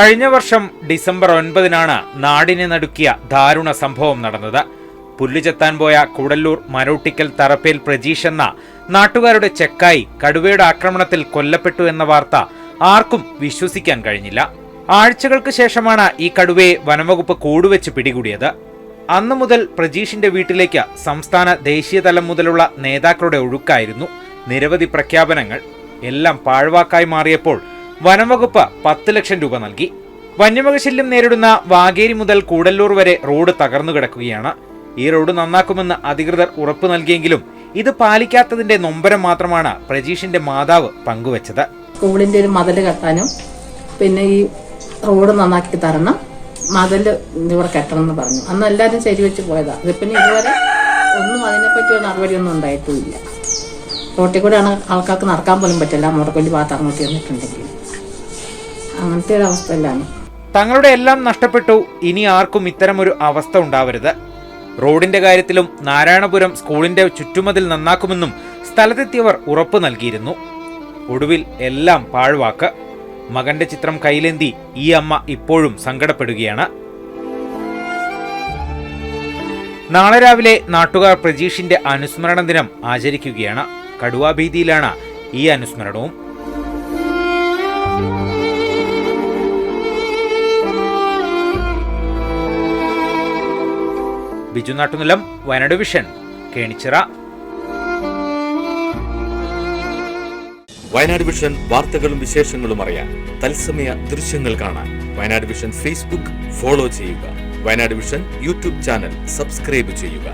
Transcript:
കഴിഞ്ഞ വർഷം ഡിസംബർ ഒൻപതിനാണ് നാടിനെ നടുക്കിയ ദാരുണ സംഭവം നടന്നത്. പുല്ലുചെത്താൻ പോയ കൂടല്ലൂർ മരോട്ടിക്കൽ തറപ്പേൽ പ്രജീഷ് എന്ന നാട്ടുകാരുടെ ചെക്കായി കടുവയുടെ ആക്രമണത്തിൽ കൊല്ലപ്പെട്ടു എന്ന വാർത്ത ആർക്കും വിശ്വസിക്കാൻ കഴിഞ്ഞില്ല. ആഴ്ചകൾക്ക് ശേഷമാണ് ഈ കടുവയെ വനംവകുപ്പ് കൂടുവെച്ച് പിടികൂടിയത്. അന്നു മുതൽ പ്രജീഷിന്റെ വീട്ടിലേക്ക് സംസ്ഥാന ദേശീയതലം മുതലുള്ള നേതാക്കളുടെ ഒഴുക്കായിരുന്നു നിരവധി പ്രഖ്യാപനങ്ങൾ. എല്ലാം പാഴ്വാക്കായി മാറിയപ്പോൾ വനംവകുപ്പ് പത്ത് ലക്ഷം രൂപ നൽകി. വന്യമൃഗശല്യം നേരിടുന്ന വാഗേരി മുതൽ കൂടല്ലൂർ വരെ റോഡ് തകർന്നു കിടക്കുകയാണ്. ഈ റോഡ് നന്നാക്കുമെന്ന് അധികൃതർ ഉറപ്പു നൽകിയെങ്കിലും ഇത് പാലിക്കാത്തതിന്റെ നൊമ്പരം മാത്രമാണ് പ്രജീഷിന്റെ മാതാവ് പങ്കുവച്ചത്. സ്കൂളിന്റെ ഒരു മതിൽ കെട്ടാനും പിന്നെ ഈ റോഡ് നന്നാക്കി തരണം മതിൽ ഇവിടെ കെട്ടണം എന്ന് പറഞ്ഞു. അന്ന് എല്ലാവരും ശരി വെച്ച് പോയതാ. പിന്നെ ഇതുവരെ ഒന്നും അതിനെപ്പറ്റി ഒരു നടപടിയൊന്നും ഉണ്ടായിട്ടില്ല. റോട്ടിൽ കൂടെയാണ് ആൾക്കാർക്ക് നടക്കാൻ പോലും പറ്റില്ല. മുടക്കൊല്ലി ഭാഗത്ത് അങ്ങോട്ട് ചെന്നിട്ടുണ്ടെങ്കിൽ. അങ്ങനത്തെ ഒരു അവസ്ഥയിലാണ് തങ്ങളുടെ എല്ലാം നഷ്ടപ്പെട്ടു. ഇനി ആർക്കും ഇത്തരമൊരു അവസ്ഥ ഉണ്ടാവരുത്. റോഡിന്റെ കാര്യത്തിലും നാരായണപുരം സ്കൂളിന്റെ ചുറ്റുമതിൽ നന്നാക്കുമെന്നും സ്ഥലത്തെത്തിയവർ ഉറപ്പു നൽകിയിരുന്നു. ഒടുവിൽ എല്ലാം പാഴ്വാക്ക്. മകന്റെ ചിത്രം കൈലേന്തി ഈ അമ്മ ഇപ്പോഴും സങ്കടപ്പെടുകയാണ്. നാളെ രാവിലെ നാട്ടുകാർ പ്രജീഷിന്റെ അനുസ്മരണ ദിനം ആചരിക്കുകയാണ്. കടുവാഭീതിയിലാണ് ഈ അനുസ്മരണവും. ബിജു നാട്ടുനിലം വയനാട് വിഷൻ കേണിച്ചിറ. വയനാട് വിഷൻ വാർത്തകളും വിശേഷങ്ങളും അറിയാൻ തത്സമയ ദൃശ്യങ്ങൾ കാണാൻ വയനാട് വിഷൻ ഫേസ്ബുക്ക് ഫോളോ ചെയ്യുക. Wayanad vision YouTube channel subscribe ചെയ്യുക.